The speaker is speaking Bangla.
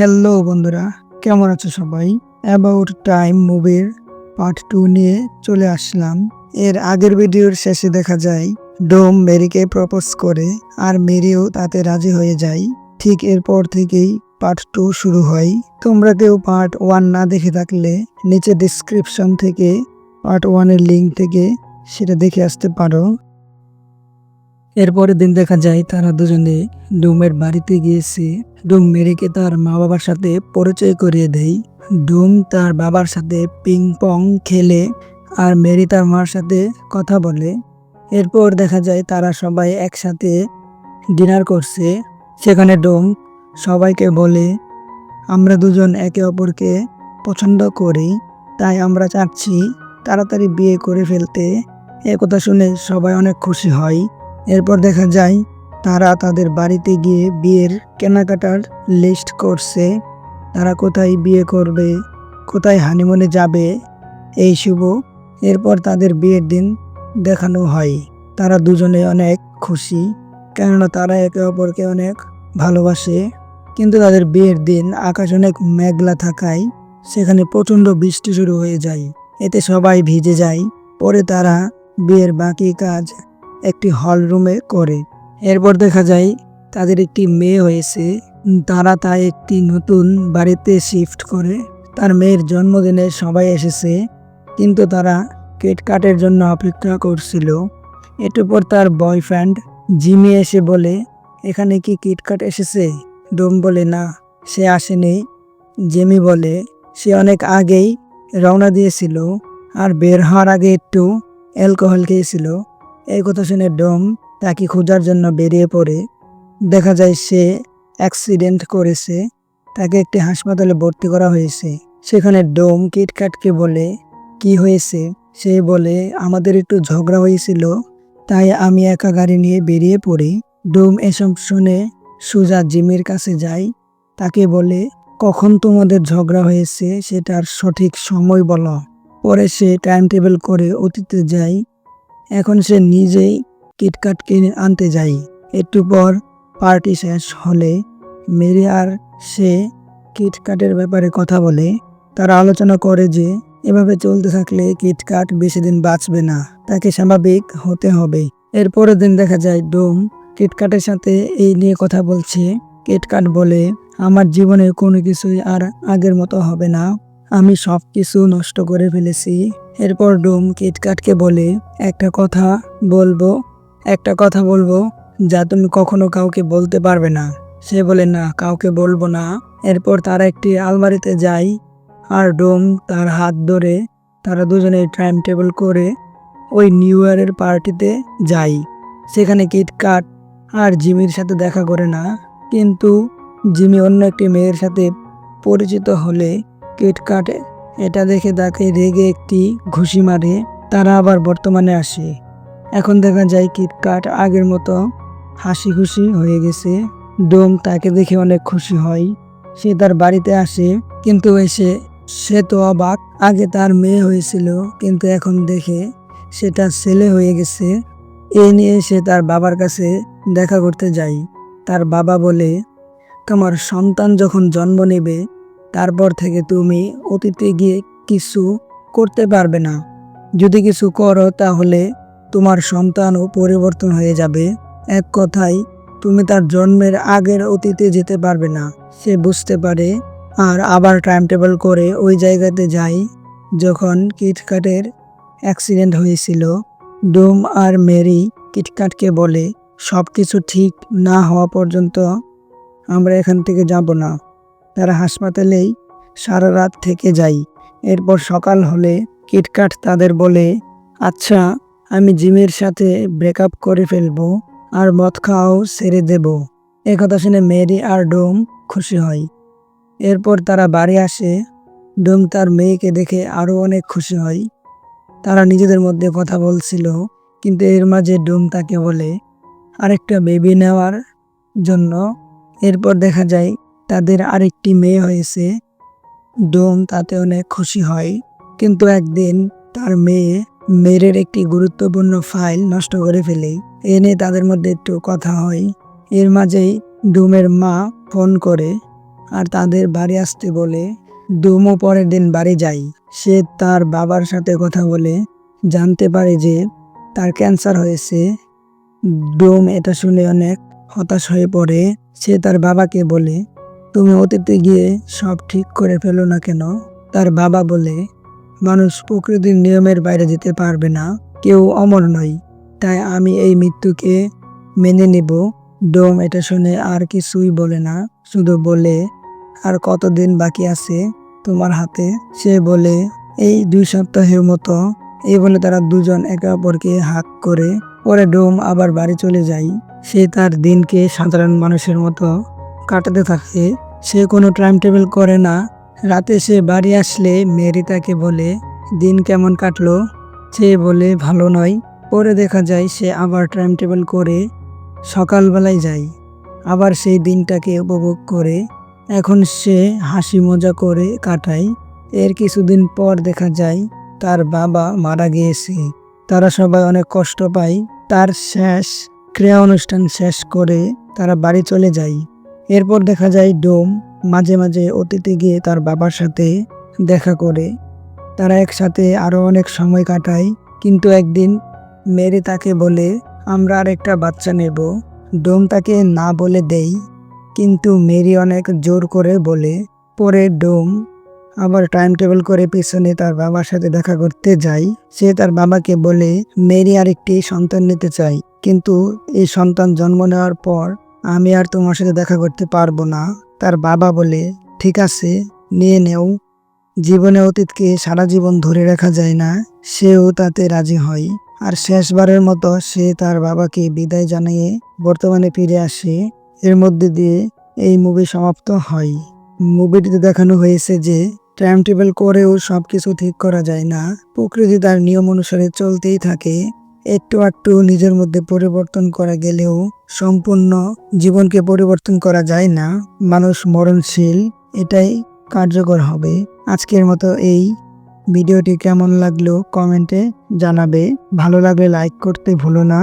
হ্যালো বন্ধুরা। কেমন আছো সবাই? অ্যাবাউট টাইম মুভির পার্ট টু নিয়ে চলে আসলাম। এর আগের ভিডিওর শেষে দেখা যায় ডোম মেরিকে প্রপোজ করে আর মেরিও তাতে রাজি হয়ে যায়। ঠিক এরপর থেকেই পার্ট টু শুরু হয়। তোমরা কেউ পার্ট ওয়ান না দেখে থাকলে নিচে ডিসক্রিপশন থেকে পার্ট ওয়ানের লিঙ্ক থেকে সেটা দেখে আসতে পারো। এরপরের দিন দেখা যায় তারা দুজনে ডুমের বাড়িতে গিয়েছে। ডুম মেরিকে তার মা বাবার সাথে পরিচয় করিয়ে দেয়। ডুম তার বাবার সাথে পিং পং খেলে আর মেরি তার মার সাথে কথা বলে। এরপর দেখা যায় তারা সবাই একসাথে ডিনার করছে। সেখানে ডোম সবাইকে বলে, আমরা দুজন একে অপরকে পছন্দ করি, তাই আমরা চাচ্ছি তাড়াতাড়ি বিয়ে করে ফেলতে। একথা শুনে সবাই অনেক খুশি হয়। এরপর দেখা যায়, তারা তাদের বাড়িতে গিয়ে বিয়ের কেনাকাটার লিস্ট করছে। তারা কোথায় বিয়ে করবে, কোথায় হানিমুনে যাবে, এই শুভ। এরপর তাদের বিয়ের দিন দেখানো হয়। তারা দুজনে অনেক খুশি, কেননা তারা একে অপরকে অনেক ভালোবাসে। কিন্তু তাদের বিয়ের দিন আকাশ অনেক মেঘলা থাকায়, সেখানে প্রচণ্ড বৃষ্টি শুরু হয়ে যায়। এতে সবাই ভিজে যায়। পরে তারা বিয়ের বাকি কাজ একটি হল রুমে করে। এরপর দেখা যায়, তাদের একটি মেয়ে হয়েছে। তারা তাই একটি নতুন বাড়িতে শিফট করে। তার মেয়ের জন্মদিনে সবাই এসেছে, কিন্তু তারা কেট কাটের জন্য অপেক্ষা করছিল। একটু পর তার বয়ফ্রেন্ড জিমি এসে বলে, এখানে কি কিটকাট এসেছে? ডোম বলে, না, সে আসেনি। জেমি বলে, সে অনেক আগেই রওনা দিয়েছিল, আর বের হওয়ার আগে একটু অ্যালকোহল খেয়েছিল। এই কথা শুনে ডোম তাকে খোঁজার জন্য বেরিয়ে পড়ে। দেখা যায় সে অ্যাক্সিডেন্ট করেছে। তাকে একটি হাসপাতালে ভর্তি করা হয়েছে। সেখানে ডোম কিটকাটকে বলে, কি হয়েছে? সে বলে, আমাদের একটু ঝগড়া হয়েছিল, তাই আমি একা গাড়ি নিয়ে বেরিয়ে পড়ি। ডোম এসব শুনে সুজা জিমির কাছে যায়। তাকে বলে, কখন তোমাদের ঝগড়া হয়েছে সেটার সঠিক সময় বলো। পরে সে টাইম টেবিল করে অতীতে যায় এখন সে নিজেই কিটকাট কিনে আনতে যায় একটু পর পার্টি শেষ হলে মেরি আর সে কিটকাটের ব্যাপারে কথা বলে। তারা আলোচনা করে যে এভাবে চলতে থাকলে কিটকাট বেশি দিন বাঁচবে না, তাকে স্বাভাবিক হতে হবে। এরপরের দিন দেখা যায় ডোম কিটকাটের সাথে এই নিয়ে কথা বলছে। কিটকাট বলে, আমার জীবনে কোনো কিছুই আর আগের মতো হবে না। আমি সব কিছু নষ্ট করে ফেলেছি। এরপর ডোম কিটকাটকে বলে, একটা কথা বলব, একটা কথা বলব, যা তুমি কখনো কাউকে বলতে পারবে না। সে বলে, না, কাউকে বলব না। এরপর তারা একটি আলমারিতে যায়, আর ডোম তার হাত ধরে তারা দুজনে টাইম টেবিল করে ওই নিউ ইয়ারের পার্টিতে যাই সেখানে কিটকাট আর জিমির সাথে দেখা করে না, কিন্তু জিমি অন্য একটি মেয়ের সাথে পরিচিত হলে কিটকাট এটা দেখে তাকে রেগে একটি ঘুষি মারে। তারা আবার বর্তমানে আসে। এখন দেখা যায় কিটকাট আগের মতো হাসি খুশি হয়ে গেছে। ডোম তাকে দেখে অনেক খুশি হয়। সে তার বাড়িতে আসে, কিন্তু এসে সে তো অবাক। আগে তার মেয়ে হয়েছিল, কিন্তু এখন দেখে সেটা ছেলে হয়ে গেছে। এ নিয়ে সে তার বাবার কাছে দেখা করতে যায়। তার বাবা বলে, তোমার সন্তান যখন জন্ম নেবে তারপর থেকে তুমি অতীতে গিয়ে কিছু করতে পারবে না। যদি কিছু করো, তাহলে তোমার সন্তানও পরিবর্তন হয়ে যাবে। এক কথায়, তুমি তার জন্মের আগের অতীতে যেতে পারবে না। সে বুঝতে পারে আর আবার টাইম টেবিল করে ওই জায়গাতে যাই যখন কিটকাটের অ্যাক্সিডেন্ট হয়েছিল। ডোম আর মেরি কিটকাটকে বলে সব কিছু ঠিক না হওয়া পর্যন্ত আমরা এখান থেকে যাব না। তারা হাসপাতালেই সারা রাত থেকে যাই। এরপর সকাল হলে কিটকাট তাদের বলে আচ্ছা আমি জিমের সাথে ব্রেকআপ করে ফেলব আর মদ খাওয়াও ছেড়ে দেব। এ কথা শুনে মেরি আর ডোম খুশি হয়। এরপর তারা বাড়ি আসে। ডোম তার মেয়েকে দেখে আরও অনেক খুশি হয়। তারা নিজেদের মধ্যে কথা বলছিল, কিন্তু এর মাঝে ডোম তাকে বলে, আরেকটা বেবি নেওয়ার জন্য। এরপর দেখা যায় তাদের আরেকটি মেয়ে হয়েছে। ডোম তাতে অনেক খুশি হয়। কিন্তু একদিন তার মেয়ে মেয়ের একটি গুরুত্বপূর্ণ ফাইল নষ্ট করে ফেলে। এ নিয়ে তাদের মধ্যে একটু কথা হয়। এর মাঝেই ডোমের মা ফোন করে আর তাদের বাড়ি আসতে বলে, ডোমও পরের দিন বাড়ি যায় সে তার বাবার সাথে কথা বলে, জানতে পারে যে তার ক্যান্সার হয়েছে। ডোম এটা শুনে অনেক হতাশ হয়ে পড়ে। সে তার বাবাকে বলে তুমি অতীতে গিয়ে সব ঠিক করে ফেলো না কেন? তার বাবা বলে, মানুষ প্রকৃতির নিয়মের বাইরে যেতে পারবে না, কেউ অমর নয় তাই আমি এই মৃত্যুকে মেনে নেব। ডোম এটা শুনে আর কিছুই বলে না, শুধু বলে, আর কতদিন বাকি আছে তোমার হাতে? সে বলে, এই দুই সপ্তাহের মতো। এই বলে তারা দুজন একে অপরকে হাক করে। পরে ডোম আবার বাড়ি চলে যায়। সে তার দিনকে সাধারণ মানুষের মতো কাটাতে থাকে। সে কোনো টাইম টেবিল করে না। রাতে সে বাড়ি আসলে মেরি তাকে বলে, দিন কেমন কাটলো? সে বলে, ভালো নয়। পরে দেখা যায় সে আবার টাইম টেবিল করে, সকালবেলায় যায়। আবার সেই দিনটাকে উপভোগ করে। এখন সে হাসি মজা করে কাটায়। এর কিছুদিন পর দেখা যায়, তার বাবা মারা গিয়েছে। তারা সবাই অনেক কষ্ট পায়। তার শেষ ক্রিয়া অনুষ্ঠান শেষ করে তারা বাড়ি চলে যায়। এরপর দেখা যায় ডোম মাঝে মাঝে অতীতে গিয়ে তার বাবার সাথে দেখা করে। তারা একসাথে আরও অনেক সময় কাটায়, কিন্তু একদিন মেরি তাকে বলে, আমরা আর একটা বাচ্চা নেব। ডোম তাকে না বলে দেই, কিন্তু মেরি অনেক জোর করে বলে। পরে ডোম আবার টাইম টেবিল করে পিছনে তার বাবার সাথে দেখা করতে যায়। সে তার বাবাকে বলে, মেরি আর একটি সন্তান নিতে চাই। কিন্তু এই সন্তান জন্ম নেওয়ার পর আমি আর তোমার সাথে দেখা করতে পারব না, তার বাবা বলে, ঠিক আছে, নিয়ে নেও। জীবনে অতীতকে সারা জীবন ধরে রাখা যায় না, সেও তাতে রাজি হয়। আর শেষবারের মতো সে তার বাবাকে বিদায় জানিয়ে বর্তমানে ফিরে আসে। এর মধ্যে দিয়ে এই মুভি সমাপ্ত হয়। মুভিটিতে দেখানো হয়েছে যে টাইম টেবিল করেও সব কিছু ঠিক করা যায় না। প্রকৃতি তার নিয়ম অনুসারে চলতেই থাকে। একটু একটু নিজের মধ্যে পরিবর্তন করা গেলেও সম্পূর্ণ জীবনকে পরিবর্তন করা যায় না। মানুষ মরণশীল, এটাই কার্যকর হবে। আজকের মতো এই ভিডিওটি কেমন লাগল কমেন্টে জানাবে। ভালো লাগলে লাইক করতে ভুলো না।